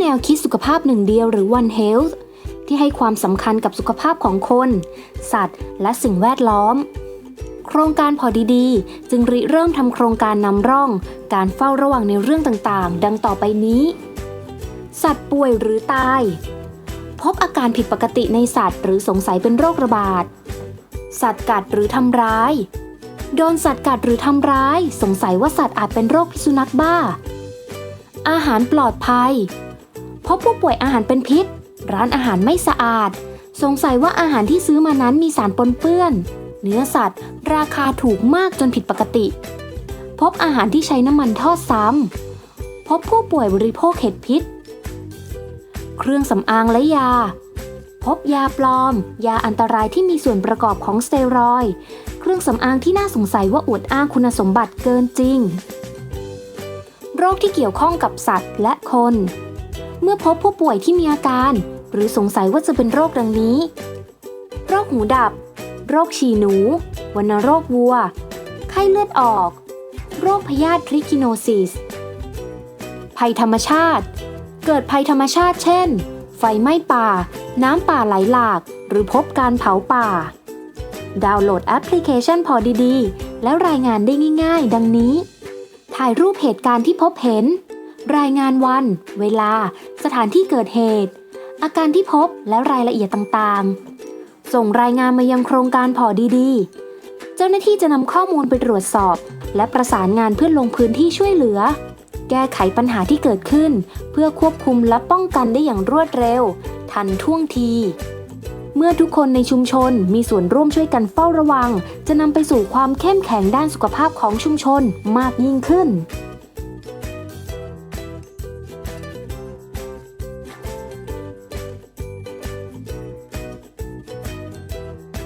แนวคิดสุขภาพหนึ่งเดียวหรือ One Health ที่ให้ความสำคัญกับสุขภาพของคน สัตว์ และสิ่งแวดล้อม โครงการพอดีๆ จึงริเริ่มทำโครงการนำร่อง การเฝ้าระวังในเรื่องต่างๆ ดังต่อไปนี้ สัตว์ป่วยหรือตาย พบอาการผิดปกติในสัตว์ หรือสงสัยเป็นโรคระบาด สัตว์กัดหรือทำร้าย โดนสัตว์กัดหรือทำร้าย สงสัยว่าสัตว์อาจเป็นโรคพิษสุนัขบ้า อาหารปลอดภัย พบผู้ป่วยอาหารเป็นพิษ ร้านอาหารไม่สะอาด สงสัยว่าอาหารที่ซื้อมานั้นมีสารปนเปื้อน เนื้อสัตว์ ราคาถูกมากจนผิดปกติ พบอาหารที่ใช้น้ำมันทอดซ้ำ พบผู้ป่วยบริโภคเห็ดพิษ เครื่องสำอางและยา พบยาปลอม ยาอันตรายที่มีส่วนประกอบของสเตียรอยเครื่องสำอางที่น่าสงสัยว่าอวดอ้างคุณสมบัติเกินจริง โรคที่เกี่ยวข้องกับสัตว์และคน เมื่อพบผู้ป่วยที่มีอาการ หรือสงสัยว่าจะเป็นโรคดังนี้ โรคหูดับ โรคฉี่หนู วัณโรควัว ไข้เลือดออก โรคพยาธิทริคิโนซิส ภัยธรรมชาติ เกิดภัยธรรมชาติเช่น ไฟไหม้ป่า น้ำป่าไหลหลาก หรือพบการเผาป่า ดาวน์โหลดแอปพลิเคชันพอดีๆ แล้วรายงานได้ง่าย ๆ ดังนี้ ถ่ายรูปเหตุการณ์ที่พบเห็น รายงานวัน เวลา สถานที่เกิดเหตุ อาการที่พบและรายละเอียดต่างๆ ส่งรายงานมายังโครงการพอดีๆ เจ้าหน้าที่จะนำข้อมูลไปตรวจสอบ และประสานงานเพื่อลงพื้นที่ช่วยเหลือ แก้ไขปัญหาที่เกิดขึ้น เพื่อควบคุมและป้องกันได้อย่างรวดเร็ว ทันท่วงที เมื่อทุกคนในชุมชนมีส่วนร่วมช่วยกันเฝ้าระวัง จะนำไปสู่ความเข้มแข็งด้านสุขภาพของชุมชนมากยิ่งขึ้น